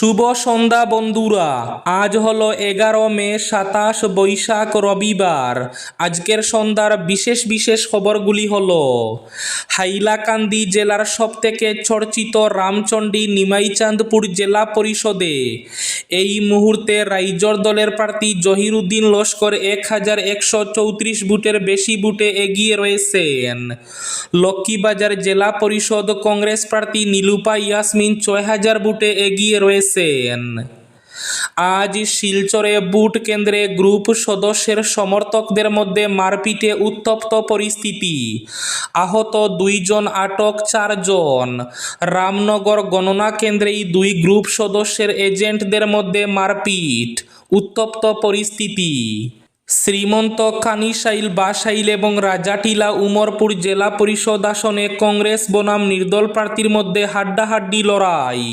শুভ সন্ধ্যা, বন্ধুরা। আজ হলো এগারো মে, সাতাশ বৈশাখ, রবিবার। আজকের সন্ধ্যার বিশেষ বিশেষ খবরগুলি হল, হাইলাকান্দি জেলার সবথেকে চর্চিত রামচণ্ডী নিমাইচাঁদপুর জেলা পরিষদে এই মুহূর্তে রাইজর দলের প্রার্থী জহিরুদ্দিন লস্কর এক হাজার একশো চৌত্রিশ বুটের বেশি বুটে এগিয়ে রয়েছেন। লক্ষ্মীবাজার জেলা পরিষদ কংগ্রেস প্রার্থী নীলুপা ইয়াসমিন ছয় হাজার বুটে এগিয়ে রয়েছেন আজ শিলচরে বুট কেন্দ্রে গ্রুপ সদস্যের সমর্থকদের মধ্যে মারপিটে উত্তপ্ত পরিস্থিতি। আহত দুইজন, আটক চারজন। রামনগর গণনা কেন্দ্রেই দুই গ্রুপ সদস্যের এজেন্টদের মধ্যে মারপিট, উত্তপ্ত পরিস্থিতি। শ্রীমন্ত কানিশাইল বাসাইল এবং রাজাটিলা উমরপুর জেলা পরিষদ আসনে কংগ্রেস বনাম নির্দল প্রার্থীর মধ্যে হাড্ডাহাড্ডি লড়াই।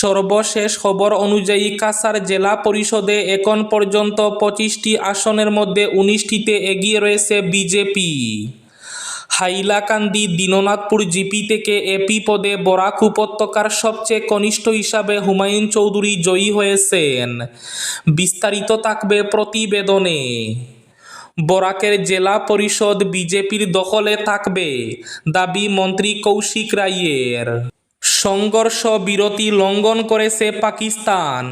সর্বশেষ খবর অনুযায়ী কাসার জেলা পরিষদে এখন পর্যন্ত পঁচিশটি আসনের মধ্যে উনিশটিতে এগিয়ে রয়েছে বিজেপি। হাইলাকান্দি, দীননাথপুর, জিপি থেকে এপি পদে বরাক উপত্যকার সবচেয়ে কনিষ্ঠ হিসাবে হুমায়ুন চৌধুরী জয়ী হয়েছেন। বিস্তারিত থাকবে প্রতিবেদনে। বরাকের জেলা পরিষদ বিজেপির দখলে থাকবে, দাবি মন্ত্রী কৌশিক রায়ের। সংঘর্ষ বিরতি লঙ্ঘন করেছে পাকিস্তান।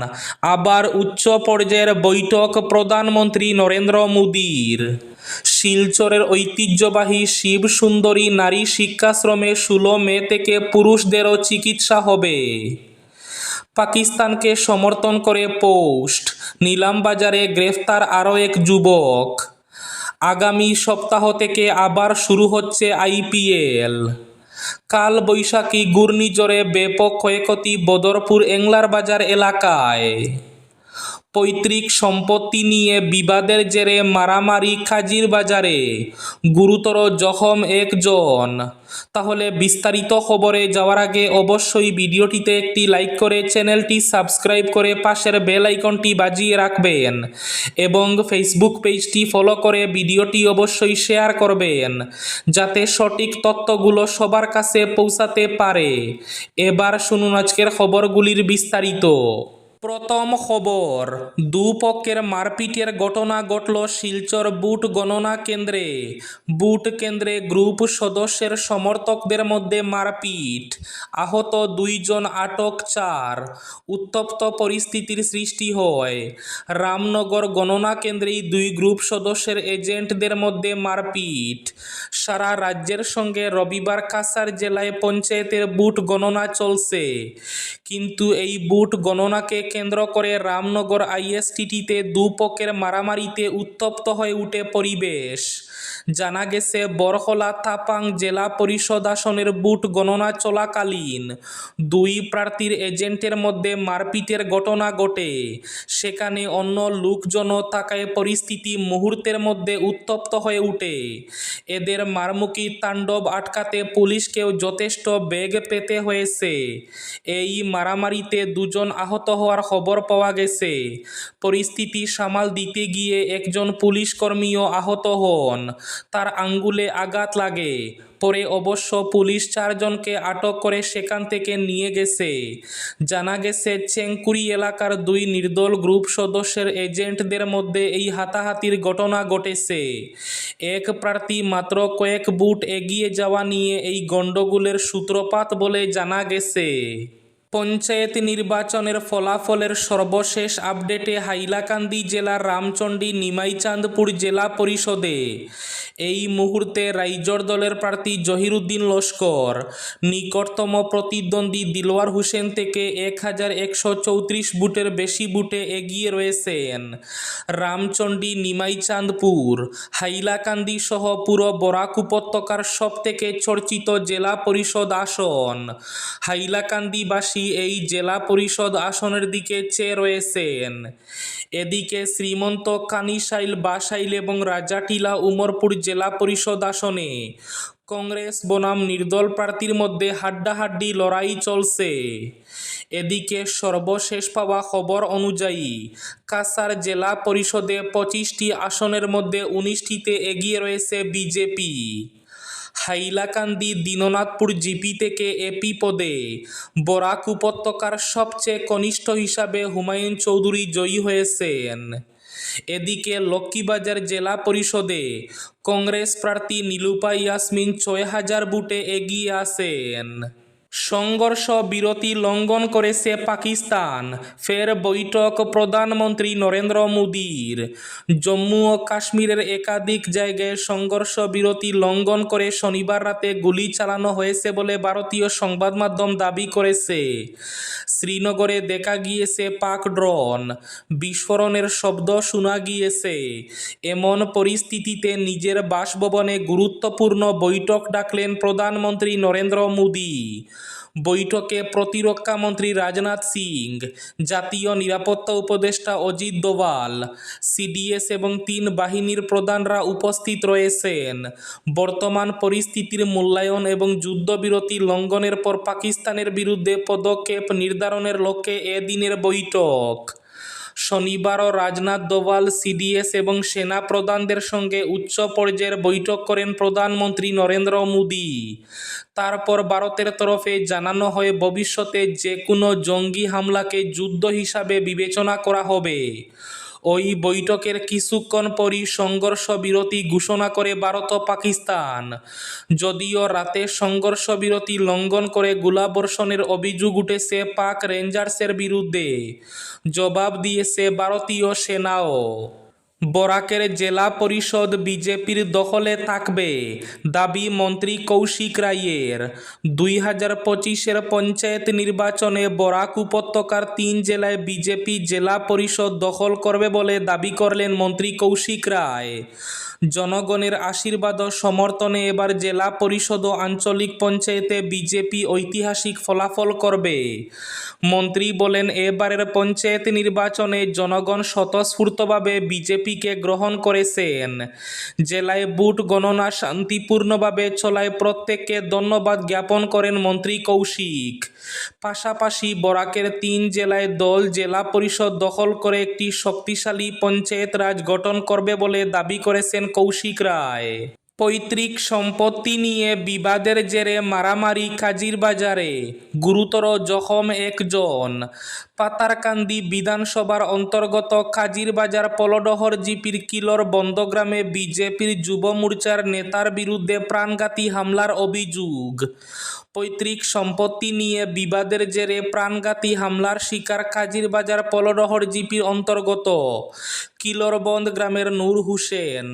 আবার উচ্চ পর্যায়ের বৈঠক প্রধানমন্ত্রী নরেন্দ্র মোদীর। শিলচরের ঐতিহ্যবাহী শিব সুন্দরী নারী শিক্ষাশ্রমে ষোলো মে থেকে পুরুষদেরও চিকিৎসা হবে। পাকিস্তানকে সমর্থন করে পোস্ট। নিলামবাজারে গ্রেফতার আরও এক যুবক। আগামী সপ্তাহ থেকে আবার শুরু হচ্ছে আইপিএল। কাল বৈশাখী ঘূর্ণিঝড়ে ব্যাপক ক্ষয়ক্ষতি বদরপুর এংলার বাজার এলাকায় পৈতৃক সম্পত্তি নিয়ে বিবাদের জেরে মারামারি খাজির বাজারে। গুরুতর জখম একজন। তাহলে বিস্তারিত খবরে যাওয়ার আগে অবশ্যই ভিডিওটিতে একটি লাইক করে চ্যানেলটি সাবস্ক্রাইব করে পাশের বেল আইকনটি বাজিয়ে রাখবেন এবং ফেসবুক পেজটি ফলো করে ভিডিওটি অবশ্যই শেয়ার করবেন যাতে সঠিক তথ্যগুলো সবার কাছে পৌঁছাতে পারে। এবার শুনুন আজকের খবরগুলির বিস্তারিত। প্রথম খবর, দুপক্ষের মারপিটের ঘটনা ঘটল শিলচর বুট গণনা কেন্দ্রে। বুট কেন্দ্রে গ্রুপ সদস্যের সমর্থকদের মধ্যে মারপিট, আহত দুইজন আটক চার, উত্তপ্ত পরিস্থিতির সৃষ্টি হয়। রামনগর গণনা কেন্দ্রেই দুই গ্রুপ সদস্যের এজেন্টদের মধ্যে মারপিট। সারা রাজ্যের সঙ্গে রবিবার কাসার জেলায় পঞ্চায়েতের বুট গণনা চলছে। কিন্তু এই বুট গণনাকে কেন্দ্র করে রামনগর আইএসটিটিতে দুপক্ষের মারামারিতে উত্তপ্ত হয়ে উঠে পরিবেশ। জানা গেছে, বরহলা থাপাং জেলা পরিষদ আসনের বুট গণনা চলাকালীন দুই প্রার্থীর এজেন্টের মধ্যে মারপিটের ঘটনা ঘটে। সেখানে অন্য লোকজনও থাকায় পরিস্থিতি মুহূর্তের মধ্যে উত্তপ্ত হয়ে উঠে। এদের মারমুখী তাণ্ডব আটকাতে পুলিশকেও যথেষ্ট বেগ পেতে হয়েছে। এই মারামারিতে দুজন আহত হওয়ার খবর পাওয়া গেছে। পরিস্থিতি সামাল দিতে গিয়ে একজন পুলিশ কর্মীও আহত হন। তার আঙ্গুলে আঘাত লাগে। পরে অবশ্য পুলিশ চারজনকে আটক করে সেখান থেকে নিয়ে গেছে। জানা গেছে, চেংকুরি এলাকার দুই নির্দল গ্রুপ সদস্যের এজেন্টদের মধ্যে এই হাতাহাতির ঘটনা ঘটেছে। এক প্রার্থী মাত্র কয়েক বুট এগিয়ে যাওয়া নিয়ে এই গণ্ডগোলের সূত্রপাত বলে জানা গেছে। পঞ্চায়েত নির্বাচনের ফলাফলের সর্বশেষ আপডেটে হাইলাকান্দি জেলার রামচণ্ডী নিমাইচাঁদপুর জেলা পরিষদে। এই মুহূর্তে রাইজর দলের প্রার্থী জহিরুদ্দিন লস্কর, নিকটতম প্রতিদ্বন্দ্বী দিলওয়ার হোসেন থেকে এক হাজার একশো চৌত্রিশ বুটের বেশি বুটে এগিয়ে রয়েছেন। রামচণ্ডী নিমাইচাঁদপুর, হাইলাকান্দি সহ পুরো বরাক উপত্যকার সবথেকে চর্চিত জেলা পরিষদ আসন। হাইলাকান্দিবাসী এই জেলা পরিষদ আসনের দিকে চেয়ে রয়েছেন। এদিকে শ্রীমন্ত কানিশাইল, বাসাইল এবং রাজাটিলা উমরপুর জেলা পরিষদ আসনে কংগ্রেস বনাম নির্দল প্রার্থীর মধ্যে হাড্ডাহাড্ডি লড়াই চলছে। এদিকে সর্বশেষ পাওয়া খবর অনুযায়ী কাসার জেলা পরিষদে পঁচিশটি আসনের মধ্যে উনিশটিতে এগিয়ে রয়েছে বিজেপি। হাইলাকান্দি দীননাথপুর জিপি থেকে এপি পদে। বরাক উপত্যকার সবচেয়ে কনিষ্ঠ হিসাবে হুমায়ুন চৌধুরী জয়ী হয়েছেন। এদিকে লক্ষ্মীবাজার জেলা পরিষদে কংগ্রেস প্রার্থী নীলুপা ইয়াসমিন ছয় হাজার বুটে এগিয়ে আসেন সংঘর্ষ বিরতি লঙ্ঘন করেছে পাকিস্তান। ফের বৈঠক প্রধানমন্ত্রী নরেন্দ্র মোদীর। জম্মু ও কাশ্মীরের একাধিক জায়গায় সংঘর্ষ বিরতি লঙ্ঘন করে শনিবার রাতে গুলি চালানো হয়েছে বলে ভারতীয় সংবাদ মাধ্যম দাবি করেছে। শ্রীনগরে দেখা গিয়েছে পাক ড্রোন। বিস্ফোরণের শব্দ শোনা গিয়েছে। এমন পরিস্থিতিতে নিজের বাসভবনে গুরুত্বপূর্ণ বৈঠক ডাকলেন প্রধানমন্ত্রী নরেন্দ্র মোদী। বৈঠকে প্রতিরক্ষা মন্ত্রী রাজনাথ সিং, জাতীয় নিরাপত্তা উপদেষ্টা অজিত দোভাল, সিডিএস এবং তিন বাহিনীর প্রধানরা উপস্থিত রয়েছেন। বর্তমান পরিস্থিতির মূল্যায়ন এবং যুদ্ধবিরতি লঙ্ঘনের পর পাকিস্তানের বিরুদ্ধে পদক্ষেপ নির্ধারণের লক্ষ্যে এ দিনের বৈঠক। শনিবারও রাজনাথ দোভাল, সিডিএস এবং সেনা প্রধানদের সঙ্গে উচ্চ পর্যায়ের বৈঠক করেন প্রধানমন্ত্রী নরেন্দ্র মোদি। তারপর ভারতের তরফে জানানো হয়, ভবিষ্যতে যে কোনো জঙ্গি হামলাকে যুদ্ধ হিসাবে বিবেচনা করা হবে। ওই বৈঠকের কিছুক্ষণ পরই সংঘর্ষ বিরতি ঘোষণা করে ভারত ও পাকিস্তান। যদিও রাতে সংঘর্ষ বিরতি লঙ্ঘন করে গোলাবর্ষণের অভিযোগ উঠেছে পাক রেঞ্জার্সের বিরুদ্ধে। জবাব দিয়েছে ভারতীয় সেনাও। বরাকের জেলা পরিষদ বিজেপির দখলে থাকবে, দাবি মন্ত্রী কৌশিক রায়ের। দুই হাজার পঁচিশের পঞ্চায়েত নির্বাচনে বরাক উপত্যকার তিন জেলায় বিজেপি জেলা পরিষদ দখল করবে বলে দাবি করলেন মন্ত্রী কৌশিক রায়। জনগণের আশীর্বাদ ও সমর্থনে এবার জেলা পরিষদ ও আঞ্চলিক পঞ্চায়েতে বিজেপি ঐতিহাসিক ফলাফল করবে। মন্ত্রী বলেন, এবারের পঞ্চায়েত নির্বাচনে জনগণ স্বতঃস্ফূর্তভাবে বিজেপিকে গ্রহণ করেছেন। জেলায় বুট গণনা শান্তিপূর্ণভাবে চলায় প্রত্যেককে ধন্যবাদ জ্ঞাপন করেন মন্ত্রী কৌশিক। পাশাপাশি বরাকের তিন জেলায় দল জেলা পরিষদ দখল করে একটি শক্তিশালী পঞ্চায়েত রাজ গঠন করবে বলে দাবি করেছেন কৌশিক রায়। পৈতৃক সম্পত্তি নিয়ে বিবাদের জেরে মারামারি কাজির বাজারে গুরুতর জখম একজন। পাতারকান্দি বিধানসভার অন্তর্গত কাজিরবাজার পলডহর জিপির কিলর বন্দগ্রামে বিজেপির যুব মোর্চার নেতার বিরুদ্ধে প্রাণঘাতী হামলার অভিযোগ। পৈতৃক সম্পত্তি নিয়ে বিবাদের জেরে প্রাণঘাতী হামলার শিকার কাজিরবাজার পলডহর জিপির অন্তর্গত কিলরবন্দ গ্রামের নূর হুসেন।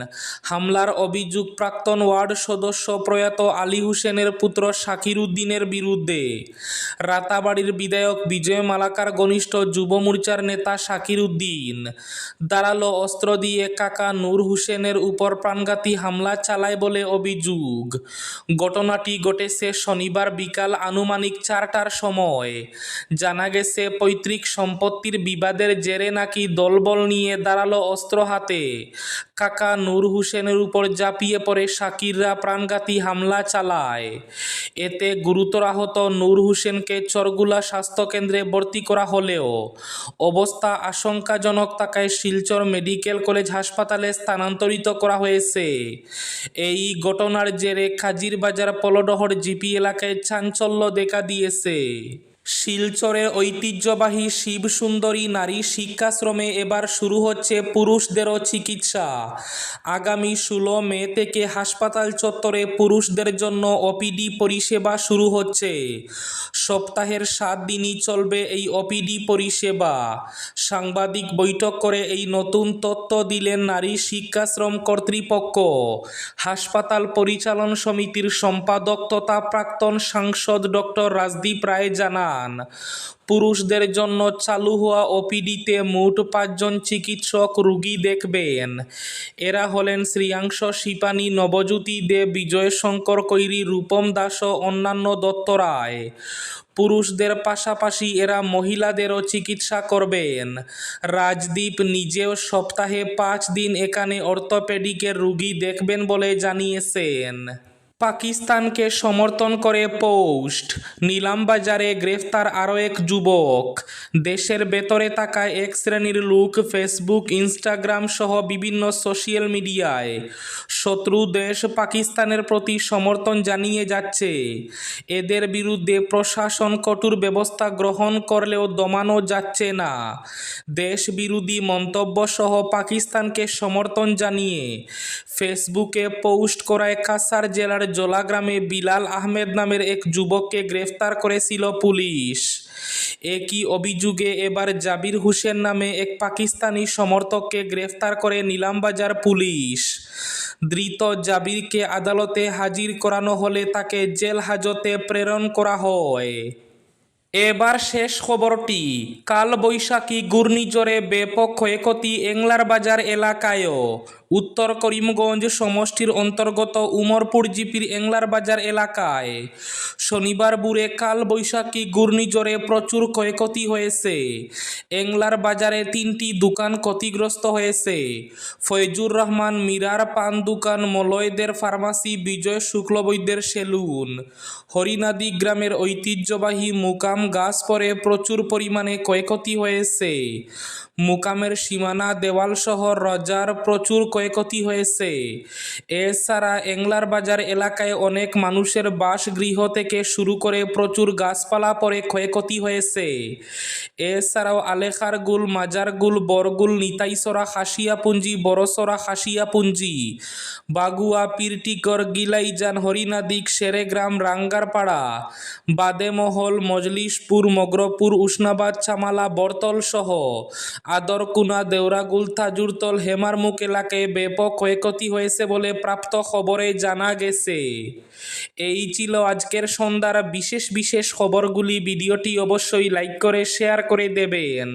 হামলার অভিযোগ প্রাক্তন ওয়ার্ড সদস্য প্রয়াত আলী হোসেনের পুত্র শাকির উদ্দিনের বিরুদ্ধে। রাতাবাড়ির বিধায়ক বিজয় মালাকার ঘনিষ্ঠ যুব মোর্চার নেতা শাকির উদ্দিন। দাঁড়াল অস্ত্র দিয়ে কাকা নূর হোসেনের উপর প্রাণঘাতী হামলা চালায় বলে অভিযোগ। ঘটনাটি ঘটেছে শনিবার বিকাল আনুমানিক চারটার সময়। জানা গেছে, পৈতৃক সম্পত্তির বিবাদের জেরে নাকি দলবল নিয়ে দাঁড়াল অস্ত্র হাতে। কাকা নূর হোসেনের উপর ঝাঁপিয়ে পড়ে শাকিররা প্রাণঘাতী হামলা চালায়। এতে গুরুতর আহত নূর হোসেনকে চরগুলা স্বাস্থ্যকেন্দ্রে ভর্তি করা হলেও অবস্থা আশঙ্কাজনক থাকায় শিলচর মেডিকেল কলেজ হাসপাতালে স্থানান্তরিত করা হয়েছে। এই ঘটনার জেরে খাজিরবাজার পলডহর জিপি এলাকায় চাঞ্চল্য দেখা দিয়েছে। শিলচরের ঐতিহ্যবাহী শিবসুন্দরী নারী শিক্ষাশ্রমে এবার শুরু হচ্ছে পুরুষদেরও চিকিৎসা। আগামী ষোলো মে থেকে হাসপাতাল চত্বরে পুরুষদের জন্য ওপিডি পরিষেবা শুরু হচ্ছে। সপ্তাহের সাত দিনই চলবে এই ওপিডি পরিষেবা। সাংবাদিক বৈঠক করে এই নতুন তথ্য দিলেন নারী শিক্ষাশ্রম কর্তৃপক্ষ। হাসপাতাল পরিচালন সমিতির সম্পাদক তথা প্রাক্তন সাংসদ ডক্টর রাজদীপ রায় জানান। পুরুষদের জন্য চালু হওয়া ওপিডিতে মোট পাঁচজন চিকিৎসক রুগী দেখবেন। এরা হলেন শ্রীয়াংশ শিপানী নবজ্যোতি দে বিজয় শঙ্কর কৈরি, রূপম দাস ও অন্যান্য দত্ত রায়। পুরুষদের পাশাপাশি এরা মহিলাদেরও চিকিৎসা করবেন। রাজদীপ নিজেও সপ্তাহে পাঁচ দিন এখানে অর্থোপেডিকের রুগী দেখবেন বলে জানিয়েছেন। পাকিস্তানকে সমর্থন করে পোস্ট। নিলামবাজারে গ্রেফতার আরও এক যুবক। দেশের ভেতরে থাকা এক শ্রেণির লোক ফেসবুক, ইনস্টাগ্রাম সহ বিভিন্ন সোশ্যাল মিডিয়ায়। শত্রু দেশ পাকিস্তানের প্রতি সমর্থন জানিয়ে যাচ্ছে। এদের বিরুদ্ধে প্রশাসন কঠোর ব্যবস্থা গ্রহণ করলেও দমানো যাচ্ছে না। দেশ বিরোধী মন্তব্য সহ পাকিস্তানকে সমর্থন জানিয়ে ফেসবুকে পোস্ট করায় কাসার জেলার জোলা গ্রামে বিলাল আহমেদ নামের এক যুবককে গ্রেফতার করেছিল পুলিশ। একই অভিযোগে এবার জাবির হোসেন নামে এক পাকিস্তানি সমর্থককে গ্রেফতার করে নিলামবাজার পুলিশ। ধৃত জাবিরকে আদালতে হাজির করানো হলে তাকে জেল হাজতে প্রেরণ করা হয়। এবার শেষ খবরটি কাল বৈশাখী ঘূর্ণিঝড়ে ব্যাপক ক্ষয়ক্ষতি এংলার বাজার এলাকায়ও। উত্তর করিমগঞ্জ সমষ্টির অন্তর্গত উমরপুর জিপির এংলার বাজার এলাকায়। শনিবার বুড়ে কাল বৈশাখী ঘূর্ণিঝড়ে প্রচুর ক্ষয়ক্ষতি হয়েছে। এংলার বাজারে তিনটি দোকান ক্ষতিগ্রস্ত হয়েছে। ফয়জুর রহমান মীরার পান দোকান, মলয়দের ফার্মাসি, বিজয় শুক্লবৈদ্যের সেলুন। হরিনাদি গ্রামের ঐতিহ্যবাহী মুকাম গাছ পরে প্রচুর পরিমাণে ক্ষয়ক্ষতি হয়েছে। মুকামের সীমানা দেওয়াল সহ রজার প্রচুর ক্ষয়ক্ষতি হয়েছে। এছাড়া এংলার বাজার এলাকায় অনেক মানুষের বাসগৃহ থেকে শুরু করে প্রচুর গাছপালা পরে ক্ষয়ক্ষতি হয়েছে। এছাড়াও আলেখারগুল মাজারগুল বরগুল নিতাইসরা খাসিয়াপুঞ্জি বড়সরা খাসিয়াপুঞ্জি বাগুয়া, পীরটিকর, গিলাইজান, হরিনাদিক, সেরেগ্রাম, রাঙ্গারপাড়া, বাদেমহল, মজলিশপুর মগরপুর উষ্ণাবাদ চামালা বরতল সহ আদরকুনা, দেওরাগুল তাজুরতল হেমারমুখ এলাকায় ব্যাপক ক্ষয়ক্ষতি হয়েছে বলে প্রাপ্ত খবরে জানা গেছে। এই ছিল আজকের সন্ধ্যার বিশেষ বিশেষ খবরগুলি। ভিডিওটি অবশ্যই লাইক করে, শেয়ার করে দেবেন।